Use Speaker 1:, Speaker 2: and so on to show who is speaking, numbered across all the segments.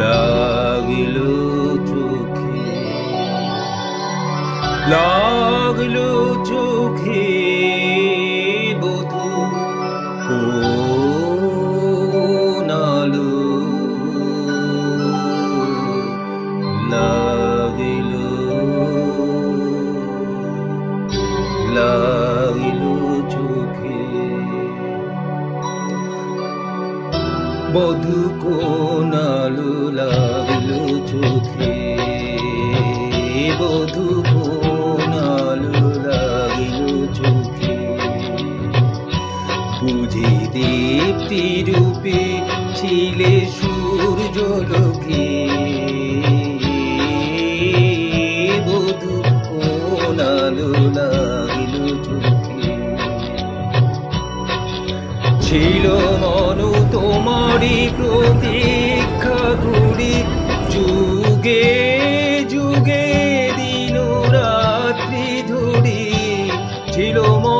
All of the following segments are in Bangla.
Speaker 1: লাগিল চোখে লাগিল চোখে বধু নালো লাগিল লাগিল চোখে বধু কোন দীপ্তি রূপে ছিলে সূর্য লোকে বধু কোনালো লাগিল চোখে। ছিল মন তোমারই প্রতীক্ষা ঘুরি। যুগে যুগে দিন রাত্রি ধরি। ছিল মর্ম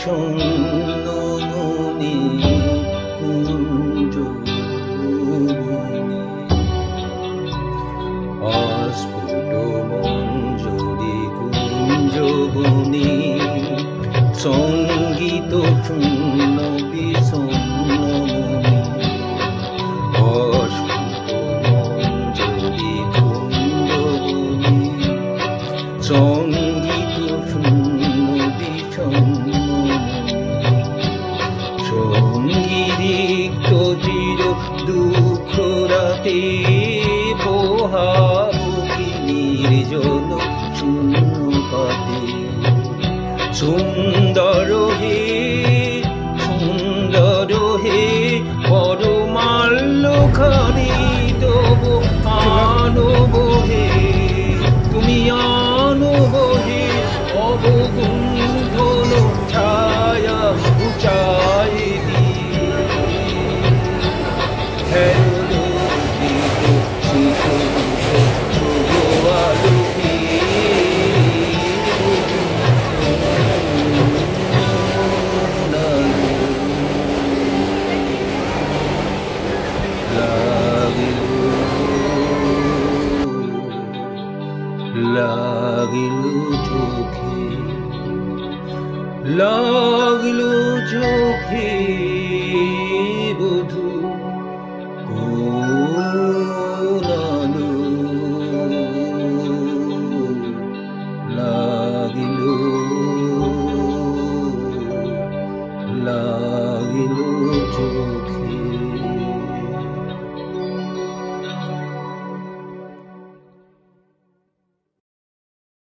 Speaker 1: বিষণ্ণ মনে কুঞ্জ বনে অস্ফুট মঞ্জুরি কুঞ্জবনি সংগীত শূন্য অস্ফুট সঙ্গীরিক্ত চির দুঃখ রাতে পোহাবুকি নির্জন শূন্য পাতে সুন্দর হে সুন্দর হে, পরমাল্য খানি তবু আনব হে। লাগিল চোখে লাগল চোখে।